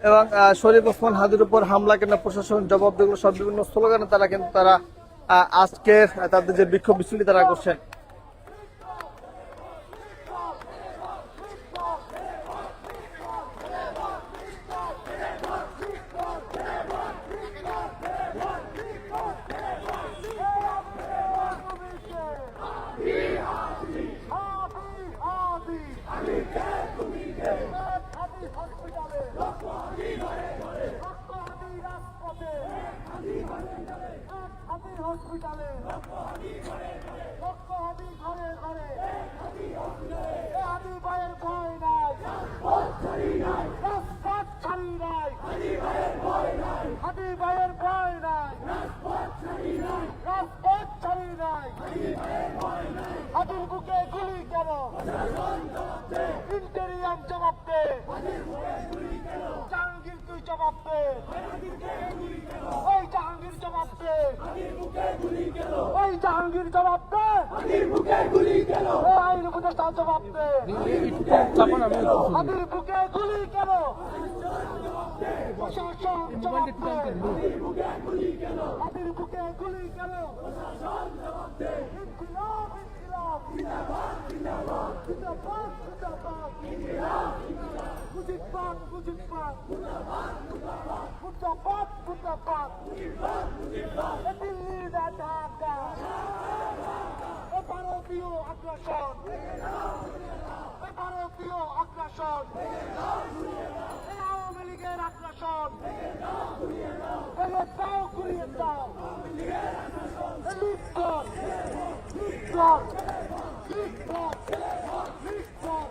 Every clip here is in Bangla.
এবং শরীফ ওসমান হাদির উপর হামলা, কেন প্রশাসন জবাব দেগুলো সব বিভিন্ন স্লোগানে তারা কিন্তু তারা আজকের তাদের যে বিক্ষোভ মিছিল তারা করছেন হসপিটালে লক্ষ্যহাতি ঘরে ঘরে হাতি ভাইয়ের ভয় নাই রাজপথ ছাড়ি নাই হাতি ভাইয়ের ভয় নাই রাজপথ ছাড়ি নাই বুকে গুলি কেন ইন্টেরিয়াম জবাব দে জাহাঙ্গীর তুই জবাব দে ওই জাহাঙ্গীর জবাব দে ওই জাহাঙ্গীর জবাব দে আইন উপদেষ্টা জবাব দে হাতির বুকে গুলি কেন প্রশাসন জবাব দে হাতির বুকে ইনকিলাব ইনকিলাব জিন্দাবাদ জিন্দাবাদ মুজিবাদ মুর্দাবাদ মুর্দাবাদ এ দিল্লি না ঢাকা এ ভারতীয় আগ্রাসন, এ ভারতীয় আগ্রাসন, এ আওয়ামী লীগের আগ্রাসন। এলে দাও ঘুরিয়ে দাও। এ লুটপাট লুটপাট লুটপাট লুটপাট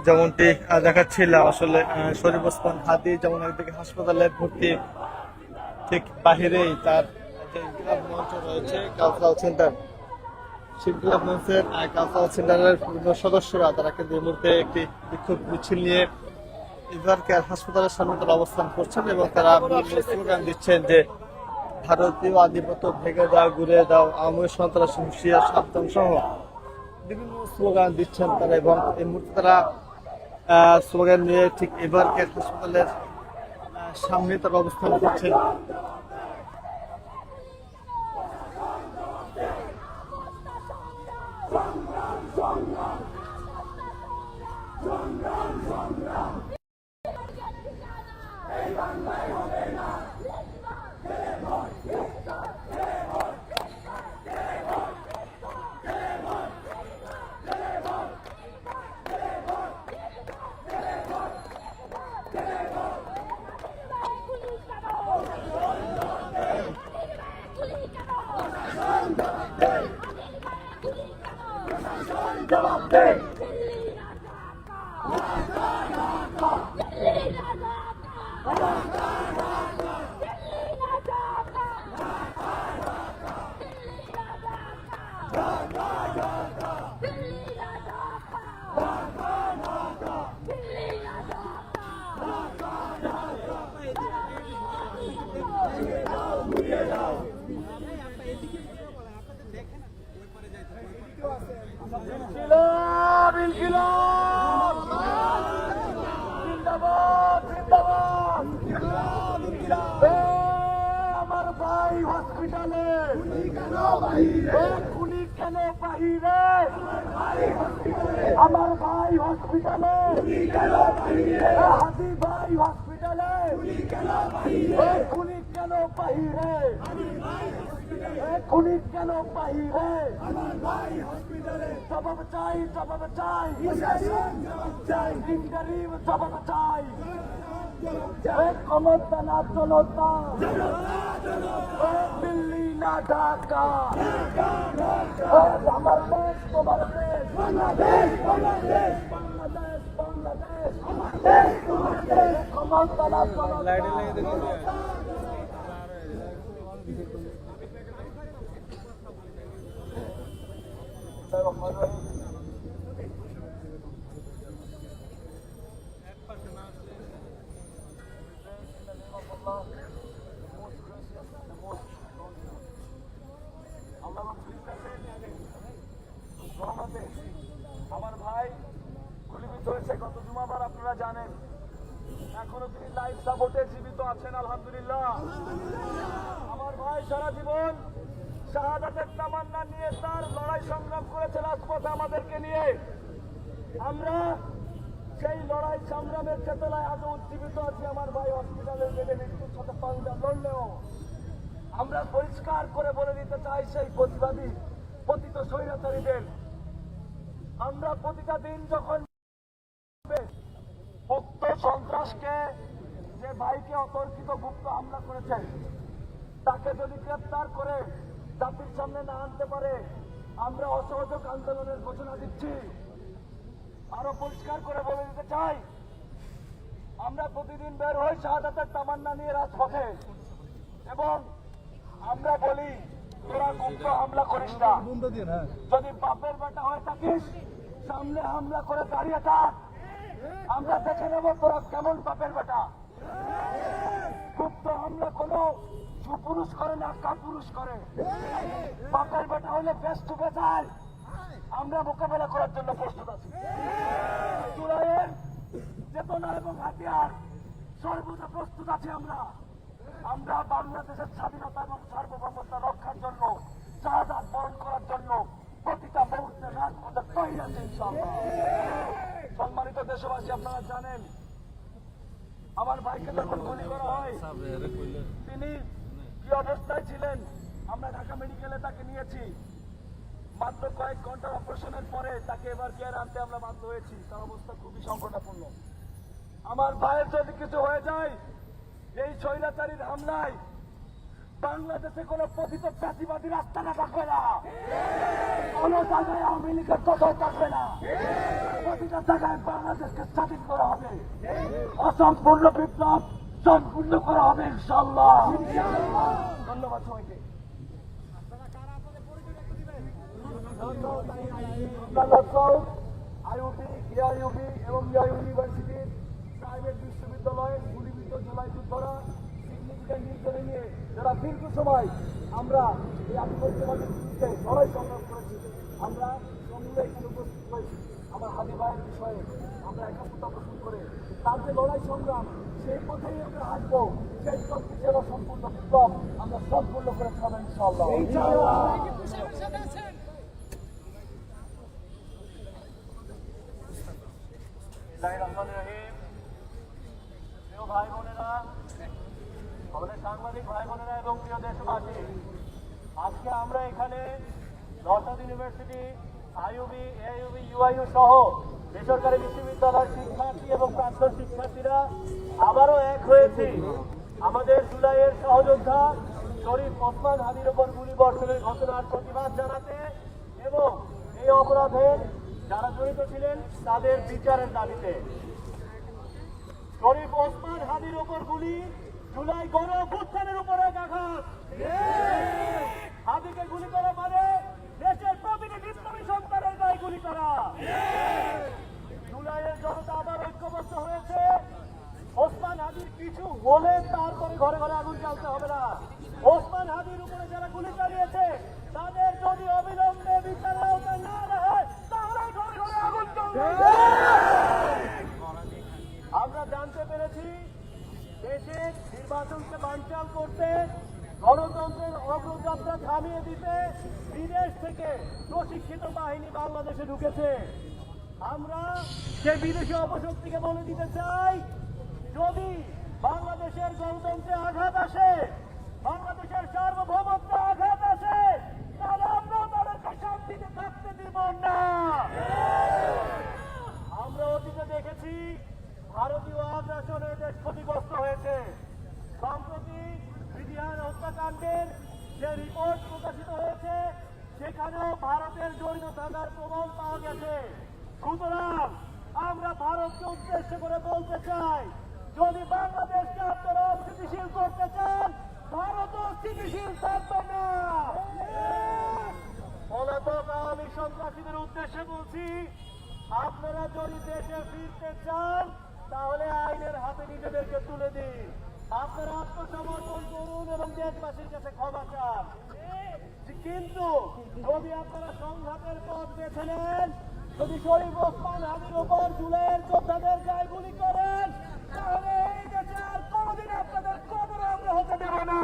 যেমনটি আহ, দেখাচ্ছিল আসলে শরীফ ওসমান হাদি যেমন একদিকে হাসপাতালে ভর্তি ঠিক বাহিরেই তার রয়েছে কালচারাল সেন্টার। কালচারাল সেন্টারের বিভিন্ন সদস্যরা একটি নিয়ে হাসপাতালের তারা অবস্থান করছেন এবং তারা স্লোগান দিচ্ছেন যে ভারতীয় আধিপত্য ভেঙে দাও ঘুরে দাও আওয়ামী সন্ত্রাস হুঁশিয়ার সাবধান সহ। বিভিন্ন স্লোগান দিচ্ছেন তারা এবং এই মুহূর্তে তারা স্লোগান নিয়ে ঠিক এবার কেয়ার হাসপাতালের সামনে তারা অবস্থান করছেন। ইনকিলাব খুনি কেন বাহিরে আমার ভাই হসপিটালে হাদি ভাই হসপিটালে খুনি কেন বাহিরে খুনি কেন বাহিরে জবাব চাই জবাব চাই ইন্টারিম জবাব চাই ক্ষমতা না এই দিল্লি না ঢাকা এই আমার দেশ তোমার দেশ বাংলাদেশ বাংলাদেশ বাংলাদেশ বাংলাদেশ আমার দেশ না দেশ আমার ভাই গুলিবিদ্ধ হয়েছে গত জুমাবার আপনারা জানেন এখনও তিনি লাইফ সাপোর্টে জীবিত আছেন আলহামদুলিল্লাহ আমার ভাই সারা জীবন শাহাদাতের তামান্না নিয়ে তার লড়াই সংগ্রাম করেছে রাজপথে আমাদেরকে নিয়ে। আমরা সেই লড়াই সংগ্রামের চেতনায় আজও উজ্জীবিত আছি। আমার ভাই হসপিটালের বেডে মৃত্যুর সাথে পাঞ্জা লড়লেও। আমরা পরিষ্কার করে বলে দিতে চাই সেই প্রতিবাদী, পতিত স্বৈরাচারীদের। আমরা প্রতিটা দিন যখন সন্ত্রাসকে, যে ভাইকে অতর্কিত গুপ্ত হামলা করেছে তাকে যদি গ্রেপ্তার করে, জাতির সামনে না আনতে পারে, আমরা অসহযোগ আন্দোলনের ঘোষণা দিচ্ছি। আরও পরিষ্কার করে বলে দিতে চাই, আমরা প্রতিদিন বের হই শাহাদাতের তামান্না নিয়ে রাজপথে। এবং আমরা বলি, তোরা গুপ্ত হামলা করিস না। যদি বাপের বেটা হয়ে থাকিস, সামনে হামলা করে দাঁড়িয়ে থাক। আমরা দেখে নেব তোরা কেমন বাপের বেটা। গুপ্ত হামলা কোনো সুপুরুষ করে না কাপুরুষ করে। বাপের বেটা হলে টু বেজায় আমরা মোকাবেলা করার জন্য প্রস্তুত আছি। জুলাইয়ের চেতনা এবং হাতিয়ার, সর্বদা প্রস্তুত আছি আমরা। আমরা বাংলাদেশের স্বাধীনতা এবং সার্বভৌমত্ব রক্ষার জন্য শাহাদাত বরণ করার জন্য প্রতিটা মুহূর্তে রাজপথে তৈরি আছে। সম্মানিত দেশবাসী, আপনারা জানেন, আমার ভাইকে যখন গুলি করা হয়, তিনি ছিলেন। আমরা ঢাকা মেডিকেলে তাকে নিয়েছি। মাত্র কয়েক ঘণ্টার অপারেশনের পরে তাকে এবার কেয়ার আনতে আমরা বাধ্য হয়েছি। তার অবস্থা খুবই সংকটাপূর্ণ আমার ভাইয়ের যদি কিছু হয়ে যায়, এই স্বৈরাচারীর হামলায় বাংলাদেশে কোনো পতিত চাষিবাদী রাস্তা না থাকবে না। কোনো জায়গায় আওয়ামী লীগের দখল থাকবে না। প্রতিটা জায়গায় বাংলাদেশকে স্বাধীন করা হবে। অসম্পূর্ণ বিপ্লব সম্পূর্ণ করা হবে ইনশাল্লাহ ধন্যবাদ সবাইকে। এবং আমরা আমরা আমার হাদি ভাইয়ের বিষয়ে আমরা একাত্মতা পোষণ করে তার যে লড়াই সংগ্রাম, সেই পথেই আমরা হাঁটবো। সেই শক্তি সেবা সম্পূর্ণ বিপ্লব আমরা সম্পূর্ণ করে খাব রহমানির ভাই বোনেরা, আমাদের সাংবাদিক ভাই বোনেরা এবং প্রিয় দেশবাসী, আজকে আমরা এখানে north university IUB AIUB UIU সহ বেসরকারি বিশ্ববিদ্যালয়ের শিক্ষার্থী এবং প্রাক্তন শিক্ষার্থীরা আবারও এক হয়েছি। আমাদের জুলাইয়ের সহযোদ্ধা শরীফ ওসমান হাদির ওপর গুলি বর্ষণের ঘটনার প্রতিবাদ জানাতে এবং এই অপরাধের যারা জড়িত ছিলেন তাদের বিচারের দাবিতে। শরীফ ওসমান হাদির ওপর গুলি জুলাই গণ অভ্যুত্থানের উপর এক আঘাত। হাদিকে গুলি করা মানে দেশের প্রতিটি বিপ্লবী সন্তানের গায়ে গুলি করা। জনতা আবার ঐক্যবদ্ধ হয়েছে। ওসমান হাদির কিছু হলে তারপরে ঘরে ঘরে আগুন জ্বালতে হবে না। ওসমান হাদির উপরে যারা গুলি চালিয়েছে, তাদের যদি অবিলম্বে বিচারের আওতায় না রহে তাহলে আমরা জানতে পেরেছি দেশের নির্বাচনকে বানচাল করতে গণতন্ত্রের অগ্রযাত্রা থামিয়ে দিতে বিদেশ থেকে প্রশিক্ষিত বাহিনী বাংলাদেশে ঢুকেছে। আমরা সে বিদেশি অপশক্তিকে বলে দিতে চাই। যদি বাংলাদেশের গণতন্ত্রে আঘাত আসে বাংলাদেশের সার্বভৌমত্বে আঘাত আসে তাহলে আমরা তাদেরকে শান্তিতে থাকতে দিব না আমরা অতীতে দেখেছি ভারতীয় আগ্রাসনে দেশ ক্ষতিগ্রস্ত হয়েছে সম্প্রতি বিডিআর হত্যাকাণ্ডের যে রিপোর্ট প্রকাশিত হয়েছে সেখানেও ভারতের জড়িত থাকার প্রমাণ পাওয়া গেছে সুতরাং আমরা ভারতকে উদ্দেশ্য করে বলতে চাই যদি বাংলাদেশকে আপনারা স্থিতিশীল করতে চান ভারতও স্থিতিশীল থাকবে না পলাতক আওয়ামী সন্ত্রাসীদের উদ্দেশ্যে বলছি আপনারা যদি দেশে ফিরতে চান তাহলে আইনের হাতে নিজেদেরকে তুলে দিন আপনারা আত্মসমর্পণ করুন এবং দেশবাসীর কাছে ক্ষমা চান কিন্তু যদি আপনারা সংঘাতের পথ বেছে নেন, যদি শরীফ ওসমান হাবির উপর জুলাইয়ের যোদ্ধাদের গায়ে গুলি করেন, তাহলে এই দেশে আর কোনোদিন আপনাদের কবর আমরা হতে দেব না।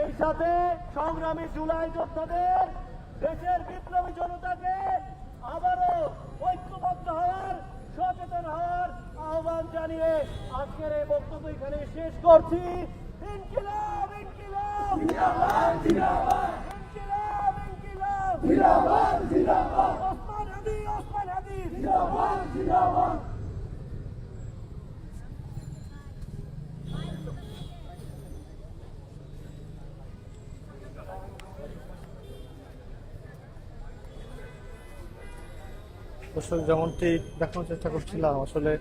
এই সাথে সংগ্রামী জুলাই যোদ্ধাদের দেশের বিপ্লবী জনতাকে আবারও ঐক্যবদ্ধ হওয়ার, সচেতন হওয়ার আহ্বান জানিয়ে আজকের এই বক্তব্য এখানে শেষ করছি। ইনকিলাব ইনকিলাব ইনকিলাব ইনকিলাব ওসমান হাদি ওসমান হাদি দর্শক যেমনটি দেখানোর চেষ্টা করছিলাম আসলে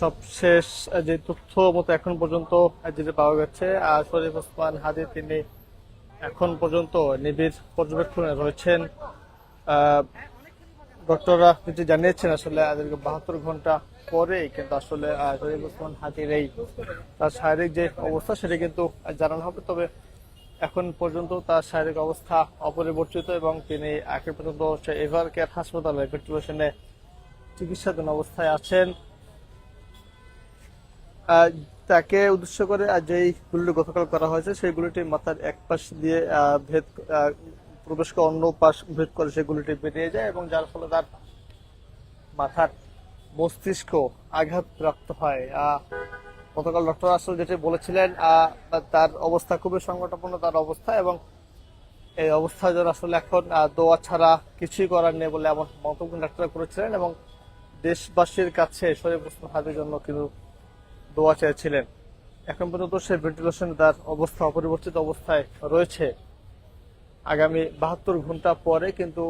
সবশেষ যে তথ্য মতো এখন পর্যন্ত যেটা পাওয়া গেছে শরীফ ওসমান হাদি তিনি এখন পর্যন্ত নিবিড় পর্যবেক্ষণে রয়েছেন। ডক্টররা যেটি জানিয়েছেন আসলে আজকে বাহাত্তর ঘণ্টা পরেই কিন্তু আসলে শরীফ ওসমান হাদির এই, তার শারীরিক যে অবস্থা সেটা কিন্তু জানানো হবে। তবে এখন পর্যন্ত তার শারীরিক অবস্থা অপরিবর্তিত এবং তিনি এখন পর্যন্ত এভার কেয়ার হাসপাতালে ভেন্টিলেশনে চিকিৎসাধীন অবস্থায় আছেন। তাকে উদ্দেশ্য করে যেই গুলিটি গতকাল করা হয়েছে, সেই গুলিটি মাথার এক পাশ দিয়ে ভেদ প্রবেশ করে অন্য পাশ ভেদ করে সেই গুলিটি বেরিয়ে যায় এবং যার ফলে তার মাথার মস্তিষ্ক আঘাত প্রাপ্ত হয় গতকাল ডক্টর আসল যেটি বলেছিলেন তার অবস্থা খুবই সংকটাপন্ন তার অবস্থা এবং এই অবস্থা যারা আসলে এখন দোয়া ছাড়া কিছুই করার নেই বলে এমন মন্তব্য ডাক্তার করেছিলেন এবং দেশবাসীর কাছে শরীফ ওসমান হাদির জন্য কিন্তু দোয়া চেয়েছিলেন। এখন পর্যন্ত সে ভেন্টিলেশন তার অবস্থা অপরিবর্তিত অবস্থায় রয়েছে। আগামী বাহাত্তর ঘণ্টা পরে কিন্তু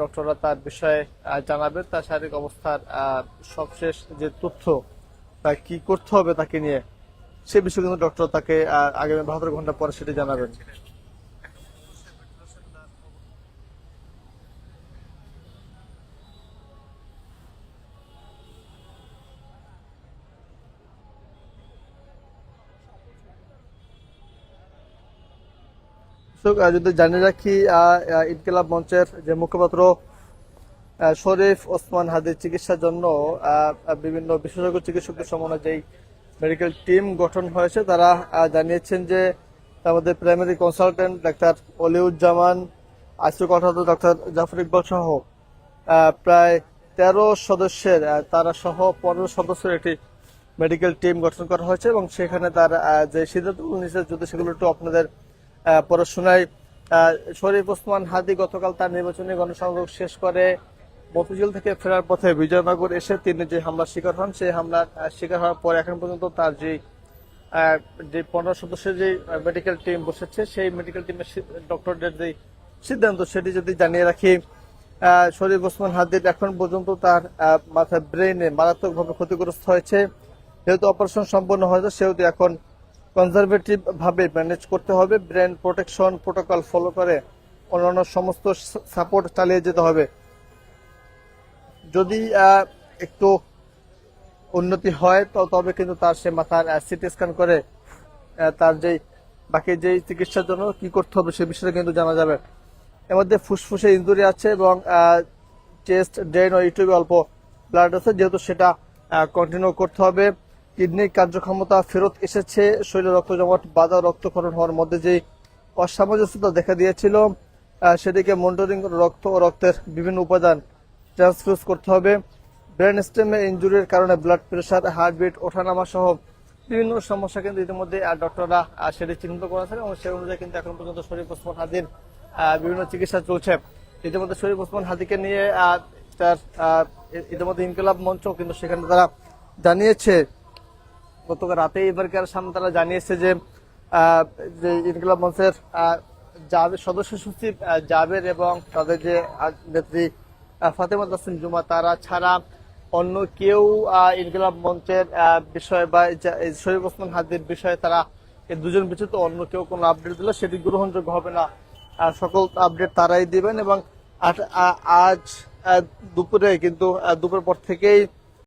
ডক্টররা তার বিষয়ে জানাবে জানাবেন তার শারীরিক অবস্থার সবশেষ যে তথ্য, তা কি করতে হবে তাকে নিয়ে, সে বিষয়ে কিন্তু ডক্টর তাকে আগামী বাহাত্তর ঘণ্টা পরে সেটি জানাবেন। দর্শক, যদি জানিয়ে রাখি ইনকিলাব মঞ্চের যে মুখপাত্র শরীফ ওসমান হাদির চিকিৎসার জন্য বিভিন্ন বিশেষজ্ঞ চিকিৎসকদের সমন্বয়ে যেই মেডিকেল টিম গঠন হয়েছে। তারা জানিয়েছেন যে তার মধ্যে primary consultant doctor Oliuzzaman ICU কর্মরত ডাক্তার জাফর ইকবাল সহ প্রায় তেরো সদস্যের তারা সহ পনেরো সদস্যের একটি মেডিকেল টিম গঠন করা হয়েছে এবং সেখানে তার যে সিদ্ধান্তগুলো নিয়েছে যদি সেগুলো একটু আপনাদের পড়াশোনায় শরীফ ওসমান হাদি গতকাল তার নির্বাচনী গণসংযোগ শেষ করে মফিজুল থেকে ফেরার পথে বিজয়নগর এসে তিনি যে হামলার শিকার হন, সেই হামলার শিকার হওয়ার পর এখন পর্যন্ত তার যে যে পনেরো সদস্যের যে মেডিকেল টিম বসেছে, সেই মেডিকেল টিমের ডক্টরদের যে সিদ্ধান্ত, সেটি যদি জানিয়ে রাখি শরীফ ওসমান হাদির এখন পর্যন্ত তার মাথায় ব্রেনে মারাত্মকভাবে ক্ষতিগ্রস্ত হয়েছে। যেহেতু অপারেশন সম্পন্ন হয়েছে, সেহেতু এখন কনজারভেটিভ ভাবে ম্যানেজ করতে হবে ব্রেন প্রোটেকশন প্রোটোকল ফলো করে অন্যান্য সমস্ত সাপোর্ট চালিয়ে যেতে হবে। যদি একটু উন্নতি হয়, তো তবে কিন্তু তার সে মাথার সিটি স্ক্যান করে তার যেই, বাকি যেই চিকিৎসার জন্য কি করতে হবে সে বিষয়ে কিন্তু জানা যাবে। এর মধ্যে ফুসফুসে ইঞ্জুরি আছে এবং চেস্ট ড্রেন ও ইউটিউবে অল্প ব্লাড আছে, যেহেতু সেটা কন্টিনিউ করতে হবে। কিডনির কার্যক্ষমতা ফেরত এসেছে। শরীরে রক্ত জমাট, বাধা, রক্তক্ষরণ হওয়ার মধ্যে যে অসামঞ্জস্যতা দেখা দিয়েছিল সেটিকে মনিটরিং রক্ত ও রক্তের বিভিন্ন উপাদান ট্রান্সফিউজ করতে হবে। ব্রেন স্টেমে ইঞ্জুরির কারণে ব্লাড প্রেশার হার্টবিট ওঠানামা সহ বিভিন্ন সমস্যা কিন্তু ইতিমধ্যে ডক্টররা সেটি চিহ্নিত করেছেন এবং সেই অনুযায়ী কিন্তু এখন পর্যন্ত শরীফ ওসমান হাদির বিভিন্ন চিকিৎসা চলছে। ইতিমধ্যে শরীফ ওসমান হাদিকে নিয়ে তার ইতিমধ্যে ইনকলাব মঞ্চ কিন্তু সেখানে তারা জানিয়েছে। গতকাল রাতে এবারকার তারা জানিয়েছে যে যে ইনকিলাব মঞ্চের সদস্য সচিব জাবের এবং তাদের যে নেত্রী ফাতেমা তাসিম জুমা, তারা ছাড়া অন্য কেউ ইনকিলাব মঞ্চের বিষয় বা শরীফ ওসমান হাদির বিষয়ে তারা এই দুজন ব্যতীত অন্য কেউ কোনো আপডেট দিলে, সেটি গ্রহণযোগ্য হবে না। সকল আপডেট তারাই দিবেন এবং আজ দুপুরে কিন্তু দুপুর পর থেকেই